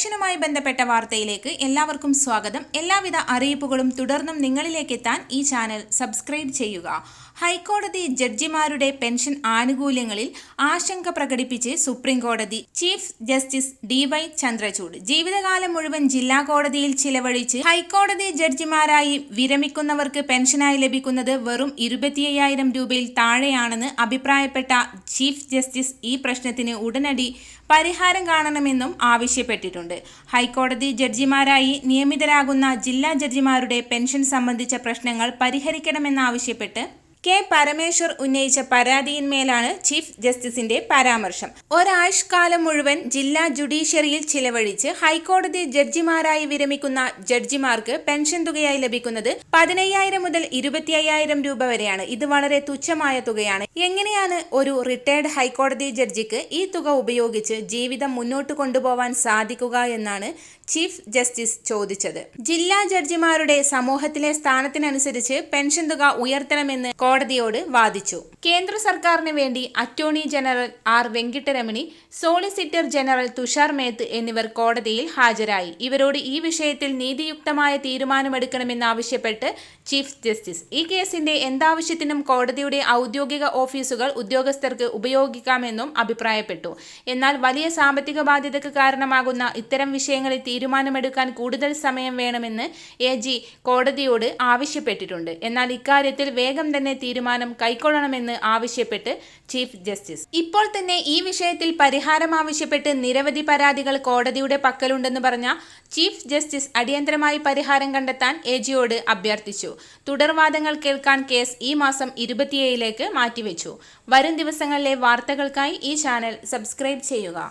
പെൻഷനുമായി ബന്ധപ്പെട്ട വാർത്തയിലേക്ക് എല്ലാവർക്കും സ്വാഗതം. എല്ലാവിധ അറിയിപ്പുകളും തുടർന്നും നിങ്ങളിലേക്ക് എത്താൻ ഈ ചാനൽ സബ്സ്ക്രൈബ് ചെയ്യുക. ഹൈക്കോടതി ജഡ്ജിമാരുടെ പെൻഷൻ ആനുകൂല്യങ്ങളിൽ ആശങ്ക പ്രകടിപ്പിച്ച് സുപ്രീംകോടതി chief justice D Y Chandrachud ജീവിതകാലം മുഴുവൻ ജില്ലാ കോടതിയിൽ ചിലവഴിച്ച് ഹൈക്കോടതി ജഡ്ജിമാരായി വിരമിക്കുന്നവർക്ക് പെൻഷനായി ലഭിക്കുന്നത് വെറും ഇരുപത്തിയ്യായിരം രൂപയിൽ താഴെയാണെന്ന് അഭിപ്രായപ്പെട്ട ചീഫ് ജസ്റ്റിസ് ഈ പ്രശ്നത്തിന് ഉടനടി പരിഹാരം കാണണമെന്നും ആവശ്യപ്പെട്ടിട്ടുണ്ട്. ഹൈക്കോടതി ജഡ്ജിമാരായി നിയമിതരാകുന്ന ജില്ലാ ജഡ്ജിമാരുടെ പെൻഷൻ സംബന്ധിച്ച പ്രശ്നങ്ങൾ പരിഹരിക്കണമെന്നാവശ്യപ്പെട്ട് കെ പരമേശ്വർ ഉന്നയിച്ച പരാതിയിന്മേലാണ് ചീഫ് ജസ്റ്റിസിന്റെ പരാമർശം. ഒരാഴ്ചക്കാലം മുഴുവൻ ജില്ലാ ജുഡീഷ്യറിയിൽ ചിലവഴിച്ച് ഹൈക്കോടതി ജഡ്ജിമാരായി വിരമിക്കുന്ന ജഡ്ജിമാർക്ക് പെൻഷൻ തുകയായി ലഭിക്കുന്നത് പതിനയ്യായിരം മുതൽ ഇരുപത്തി അയ്യായിരം രൂപ വരെയാണ്. ഇത് വളരെ തുച്ഛമായ തുകയാണ്. എങ്ങനെയാണ് ഒരു റിട്ടയർഡ് ഹൈക്കോടതി ജഡ്ജിക്ക് ഈ തുക ഉപയോഗിച്ച് ജീവിതം മുന്നോട്ട് കൊണ്ടുപോവാൻ സാധിക്കുക എന്നാണ് ചീഫ് ജസ്റ്റിസ് ചോദിച്ചത്. ജില്ലാ ജഡ്ജിമാരുടെ സമൂഹത്തിലെ സ്ഥാനത്തിനനുസരിച്ച് പെൻഷൻ തുക ഉയർത്തണമെന്ന് കോടതിയോട് വാദിച്ചു. കേന്ദ്ര സർക്കാരിന് വേണ്ടി attorney general R Venkataramani solicitor general Tushar Mehta എന്നിവർ കോടതിയിൽ ഹാജരായി. ഇവരോട് ഈ വിഷയത്തിൽ നീതിയുക്തമായ തീരുമാനമെടുക്കണമെന്നാവശ്യപ്പെട്ട് ചീഫ് ജസ്റ്റിസ്. ഈ കേസിന്റെ എന്താവശ്യത്തിനും കോടതിയുടെ ഔദ്യോഗിക ഓഫീസുകൾ ഉദ്യോഗസ്ഥർക്ക് ഉപയോഗിക്കാമെന്നും അഭിപ്രായപ്പെട്ടു. എന്നാൽ വലിയ സാമ്പത്തിക ബാധ്യതക്ക് കാരണമാകുന്ന ഇത്തരം വിഷയങ്ങളിൽ തീരുമാനമെടുക്കാൻ കൂടുതൽ സമയം വേണമെന്ന് എ കോടതിയോട് ആവശ്യപ്പെട്ടിട്ടുണ്ട്. എന്നാൽ ഇക്കാര്യത്തിൽ വേഗം തന്നെ തീരുമാനം കൈക്കൊള്ളണമെന്ന് ആവശ്യപ്പെട്ട് ചീഫ് ജസ്റ്റിസ്. ഇപ്പോൾ തന്നെ ഈ വിഷയത്തിൽ പരിഹാരം ആവശ്യപ്പെട്ട് നിരവധി പരാതികൾ കോടതിയുടെ പക്കലുണ്ടെന്ന് പറഞ്ഞ ചീഫ് ജസ്റ്റിസ് അടിയന്തരമായി പരിഹാരം കണ്ടെത്താൻ എ ജിയോട് അഭ്യർത്ഥിച്ചു. തുടർവാദങ്ങൾ കേൾക്കാൻ കേസ് ഈ മാസം ഇരുപത്തിയേഴിലേക്ക് മാറ്റിവെച്ചു. വരും ദിവസങ്ങളിലെ വാർത്തകൾക്കായി ഈ ചാനൽ സബ്സ്ക്രൈബ് ചെയ്യുക.